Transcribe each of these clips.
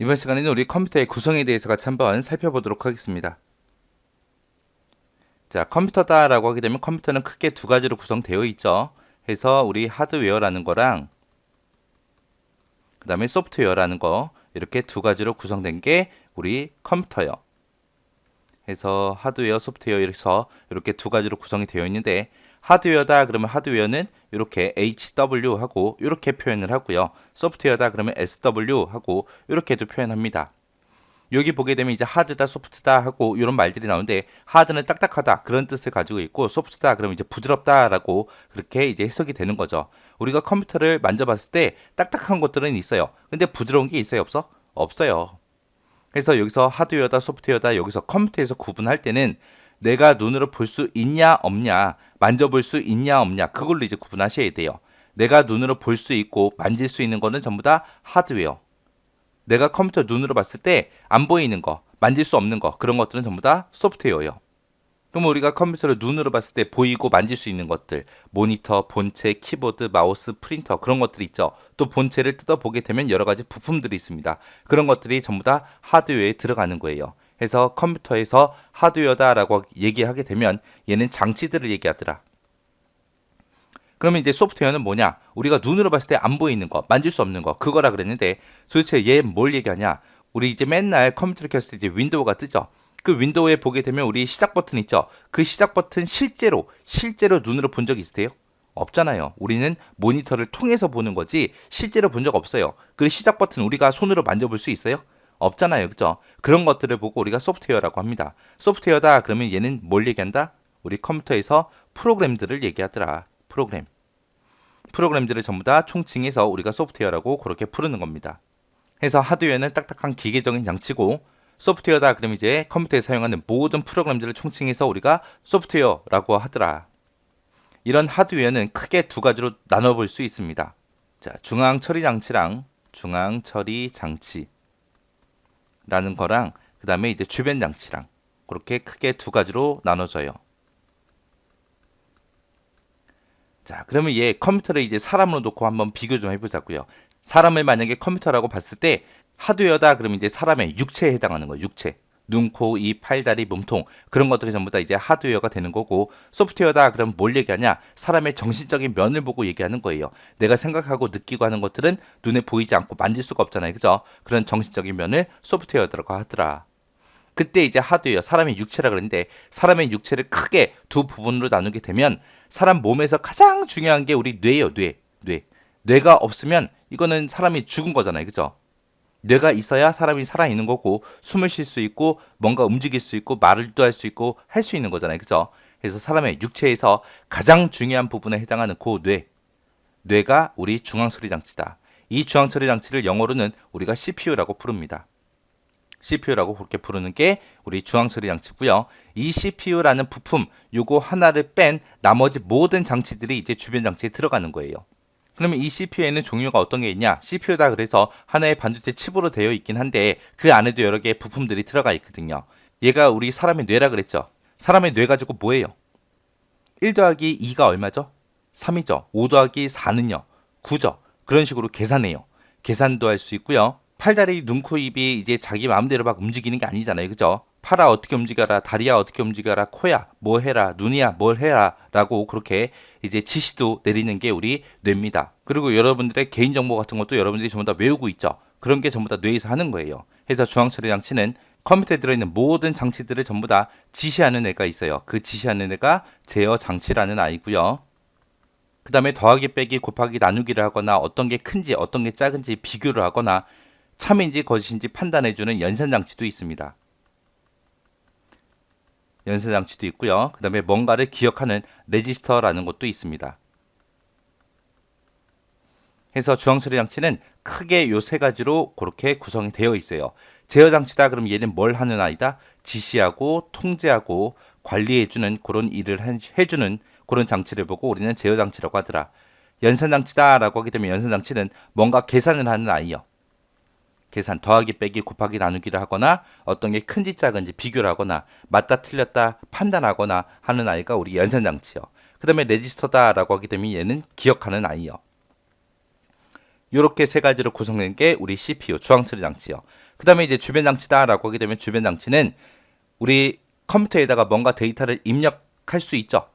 이번 시간에는 우리 컴퓨터의 구성에 대해서 같이 한번 살펴보도록 하겠습니다. 자, 컴퓨터다 라고 하게 되면 컴퓨터는 크게 두 가지로 구성되어 있죠. 해서 우리 하드웨어라는 거랑 그 다음에 소프트웨어라는 거 이렇게 두 가지로 구성된 게 우리 컴퓨터요. 해서 하드웨어, 소프트웨어 이렇게 두 가지로 구성이 되어 있는데 하드웨어다 그러면 하드웨어는 이렇게 HW 하고 이렇게 표현을 하고요. 소프트웨어다 그러면 SW 하고 이렇게도 표현합니다. 여기 보게 되면 이제 하드다, 소프트다 하고 이런 말들이 나오는데 하드는 딱딱하다 그런 뜻을 가지고 있고 소프트다 그러면 이제 부드럽다라고 그렇게 이제 해석이 되는 거죠. 우리가 컴퓨터를 만져봤을 때 딱딱한 것들은 있어요. 근데 부드러운 게 있어요, 없어? 없어요. 그래서 여기서 하드웨어다, 소프트웨어다 여기서 컴퓨터에서 구분할 때는 내가 눈으로 볼 수 있냐 없냐, 만져볼 수 있냐 없냐 그걸로 이제 구분하셔야 돼요. 내가 눈으로 볼 수 있고 만질 수 있는 거는 전부 다 하드웨어. 내가 컴퓨터 눈으로 봤을 때 안 보이는 거, 만질 수 없는 거 그런 것들은 전부 다 소프트웨어예요. 그럼 우리가 컴퓨터를 눈으로 봤을 때 보이고 만질 수 있는 것들, 모니터, 본체, 키보드, 마우스, 프린터 그런 것들이 있죠. 또 본체를 뜯어 보게 되면 여러 가지 부품들이 있습니다. 그런 것들이 전부 다 하드웨어에 들어가는 거예요. 해서 컴퓨터에서 하드웨어다라고 얘기하게 되면 얘는 장치들을 얘기하더라. 그러면 이제 소프트웨어는 뭐냐? 우리가 눈으로 봤을 때 안 보이는 거, 만질 수 없는 거, 그거라 그랬는데 도대체 얘 뭘 얘기하냐? 우리 이제 맨날 컴퓨터를 켰을 때 이제 윈도우가 뜨죠. 그 윈도우에 보게 되면 우리 시작 버튼 있죠. 그 시작 버튼 실제로 실제로 눈으로 본 적 있으세요? 없잖아요. 우리는 모니터를 통해서 보는 거지 실제로 본 적 없어요. 그 시작 버튼 우리가 손으로 만져볼 수 있어요? 없잖아요. 그죠? 그런 것들을 보고 우리가 소프트웨어라고 합니다. 소프트웨어다 그러면 얘는 뭘 얘기한다? 우리 컴퓨터에서 프로그램들을 얘기하더라. 프로그램. 프로그램들을 전부 다 총칭해서 우리가 소프트웨어라고 그렇게 부르는 겁니다. 해서 하드웨어는 딱딱한 기계적인 장치고 소프트웨어다 그럼 이제 컴퓨터에 사용하는 모든 프로그램들을 총칭해서 우리가 소프트웨어라고 하더라. 이런 하드웨어는 크게 두 가지로 나눠 볼 수 있습니다. 자, 중앙 처리 장치랑 중앙 처리 장치 라는 거랑 그 다음에 이제 주변 장치랑 그렇게 크게 두 가지로 나눠져요. 자, 그러면 얘 컴퓨터를 이제 사람으로 놓고 한번 비교 좀 해보자고요. 사람을 만약에 컴퓨터라고 봤을 때 하드웨어다 그러면 이제 사람의 육체에 해당하는 거예요. 육체. 눈, 코, 입, 팔, 다리, 몸통 그런 것들이 전부 다 이제 하드웨어가 되는 거고 소프트웨어다 그러면 뭘 얘기하냐? 사람의 정신적인 면을 보고 얘기하는 거예요. 내가 생각하고 느끼고 하는 것들은 눈에 보이지 않고 만질 수가 없잖아요. 그죠? 그런 정신적인 면을 소프트웨어라고 하더라. 그때 이제 하드웨어, 사람의 육체라 그랬는데 사람의 육체를 크게 두 부분으로 나누게 되면 사람 몸에서 가장 중요한 게 우리 뇌예요, 뇌. 뇌. 뇌가 없으면 이거는 사람이 죽은 거잖아요. 그죠? 뇌가 있어야 사람이 살아있는 거고 숨을 쉴 수 있고 뭔가 움직일 수 있고 말도 할 수 있고 할 수 있는 거잖아요. 그죠? 그래서 사람의 육체에서 가장 중요한 부분에 해당하는 그 뇌. 뇌가 우리 중앙처리 장치다. 이 중앙처리 장치를 영어로는 우리가 CPU라고 부릅니다. CPU라고 그렇게 부르는 게 우리 중앙처리 장치고요. 이 CPU라는 부품 요거 하나를 뺀 나머지 모든 장치들이 이제 주변 장치에 들어가는 거예요. 그러면 이 CPU에는 종류가 어떤 게 있냐? CPU다 그래서 하나의 반도체 칩으로 되어 있긴 한데 그 안에도 여러 개의 부품들이 들어가 있거든요. 얘가 우리 사람의 뇌라 그랬죠. 사람의 뇌 가지고 뭐예요? 1 더하기 2가 얼마죠? 3이죠. 5 더하기 4는요. 9죠. 그런 식으로 계산해요. 계산도 할 수 있고요. 팔다리, 눈, 코, 입이 이제 자기 마음대로 막 움직이는 게 아니잖아요. 그죠? 팔아 어떻게 움직여라, 다리야 어떻게 움직여라, 코야 뭐 해라, 눈이야 뭘 해라 라고 그렇게 이제 지시도 내리는 게 우리 뇌입니다. 그리고 여러분들의 개인 정보 같은 것도 여러분들이 전부 다 외우고 있죠. 그런 게 전부 다 뇌에서 하는 거예요. 해서 중앙처리 장치는 컴퓨터에 들어있는 모든 장치들을 전부 다 지시하는 애가 있어요. 그 지시하는 애가 제어 장치라는 아이고요. 그 다음에 더하기 빼기 곱하기 나누기를 하거나 어떤 게 큰지 어떤 게 작은지 비교를 하거나 참인지 거짓인지 판단해주는 연산 장치도 있습니다. 연산 장치도 있고요. 그 다음에 뭔가를 기억하는 레지스터라는 것도 있습니다. 해서 중앙처리 장치는 크게 요 세 가지로 그렇게 구성이 되어 있어요. 제어 장치다 그럼 얘는 뭘 하는 아이다? 지시하고 통제하고 관리해주는 그런 일을 한- 해주는 그런 장치를 보고 우리는 제어 장치라고 하더라. 연산 장치다라고 하게 되면 연산 장치는 뭔가 계산을 하는 아이요. 계산 더하기 빼기 곱하기 나누기를 하거나 어떤 게 큰지 작은지 비교를 하거나 맞다 틀렸다 판단하거나 하는 아이가 우리 연산 장치요. 그다음에 레지스터다라고 하게 되면 얘는 기억하는 아이요. 요렇게 세 가지로 구성된 게 우리 CPU 중앙처리 장치요. 그 다음에 이제 주변 장치다라고 하게 되면 주변 장치는 우리 컴퓨터에다가 뭔가 데이터를 입력할 수 있죠.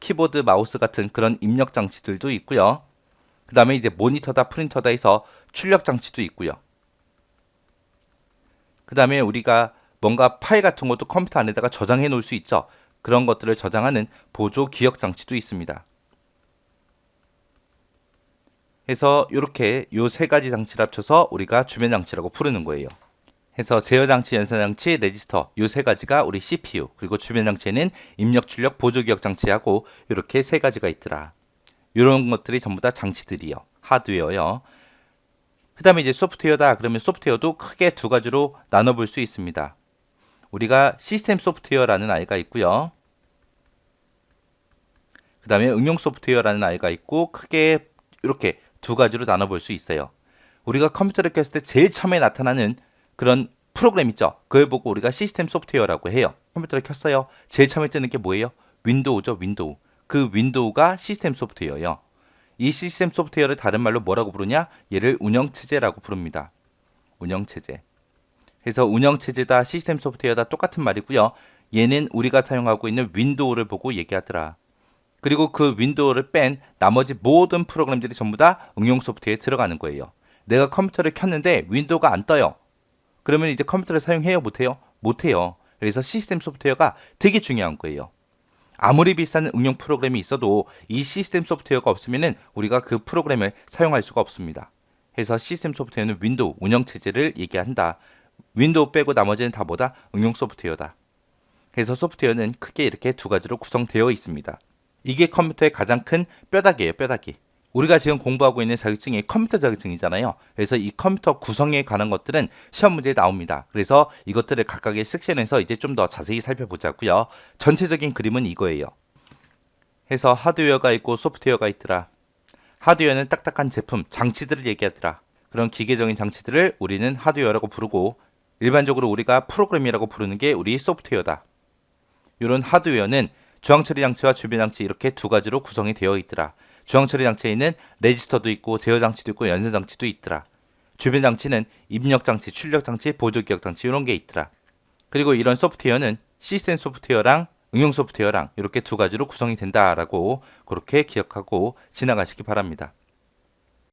키보드, 마우스 같은 그런 입력 장치들도 있고요. 그 다음에 이제 모니터다, 프린터다 해서 출력 장치도 있고요. 그 다음에 우리가 뭔가 파일 같은 것도 컴퓨터 안에다가 저장해 놓을 수 있죠. 그런 것들을 저장하는 보조 기억 장치도 있습니다. 해서 이렇게 요 세 가지 장치를 합쳐서 우리가 주변 장치라고 부르는 거예요. 해서 제어 장치, 연산 장치, 레지스터 요 세 가지가 우리 CPU 그리고 주변 장치에는 입력, 출력, 보조 기억 장치하고 이렇게 세 가지가 있더라. 이런 것들이 전부 다 장치들이요. 하드웨어요. 그 다음에 이제 소프트웨어다. 그러면 소프트웨어도 크게 두 가지로 나눠 볼 수 있습니다. 우리가 시스템 소프트웨어라는 아이가 있고요. 그 다음에 응용 소프트웨어라는 아이가 있고 크게 이렇게 두 가지로 나눠 볼 수 있어요. 우리가 컴퓨터를 켰을 때 제일 처음에 나타나는 그런 프로그램 있죠. 그걸 보고 우리가 시스템 소프트웨어라고 해요. 컴퓨터를 켰어요. 제일 처음에 뜨는 게 뭐예요? 윈도우죠, 윈도우. 그 윈도우가 시스템 소프트웨어예요. 이 시스템 소프트웨어를 다른 말로 뭐라고 부르냐? 얘를 운영체제라고 부릅니다. 운영체제. 그래서 운영체제다, 시스템 소프트웨어다 똑같은 말이고요. 얘는 우리가 사용하고 있는 윈도우를 보고 얘기하더라. 그리고 그 윈도우를 뺀 나머지 모든 프로그램들이 전부 다 응용 소프트웨어에 들어가는 거예요. 내가 컴퓨터를 켰는데 윈도우가 안 떠요. 그러면 이제 컴퓨터를 사용해요? 못해요? 못해요. 그래서 시스템 소프트웨어가 되게 중요한 거예요. 아무리 비싼 응용 프로그램이 있어도 이 시스템 소프트웨어가 없으면 우리가 그 프로그램을 사용할 수가 없습니다. 그래서 시스템 소프트웨어는 윈도우 운영체제를 얘기한다. 윈도우 빼고 나머지는 다 뭐다? 응용 소프트웨어다. 그래서 소프트웨어는 크게 이렇게 두 가지로 구성되어 있습니다. 이게 컴퓨터의 가장 큰 뼈다귀예요, 뼈다귀. 우리가 지금 공부하고 있는 자격증이 컴퓨터 자격증이잖아요. 그래서 이 컴퓨터 구성에 관한 것들은 시험 문제에 나옵니다. 그래서 이것들을 각각의 섹션에서 이제 좀 더 자세히 살펴보자고요. 전체적인 그림은 이거예요. 해서 하드웨어가 있고 소프트웨어가 있더라. 하드웨어는 딱딱한 제품, 장치들을 얘기하더라. 그런 기계적인 장치들을 우리는 하드웨어라고 부르고 일반적으로 우리가 프로그램이라고 부르는 게 우리 소프트웨어다. 이런 하드웨어는 주황 처리 장치와 주변 장치 이렇게 두 가지로 구성이 되어 있더라. 주황 처리 장치에는 레지스터도 있고 제어 장치도 있고 연산 장치도 있더라. 주변 장치는 입력 장치, 출력 장치, 보조 기억 장치 이런 게 있더라. 그리고 이런 소프트웨어는 시스템 소프트웨어랑 응용 소프트웨어랑 이렇게 두 가지로 구성이 된다라고 그렇게 기억하고 지나가시기 바랍니다.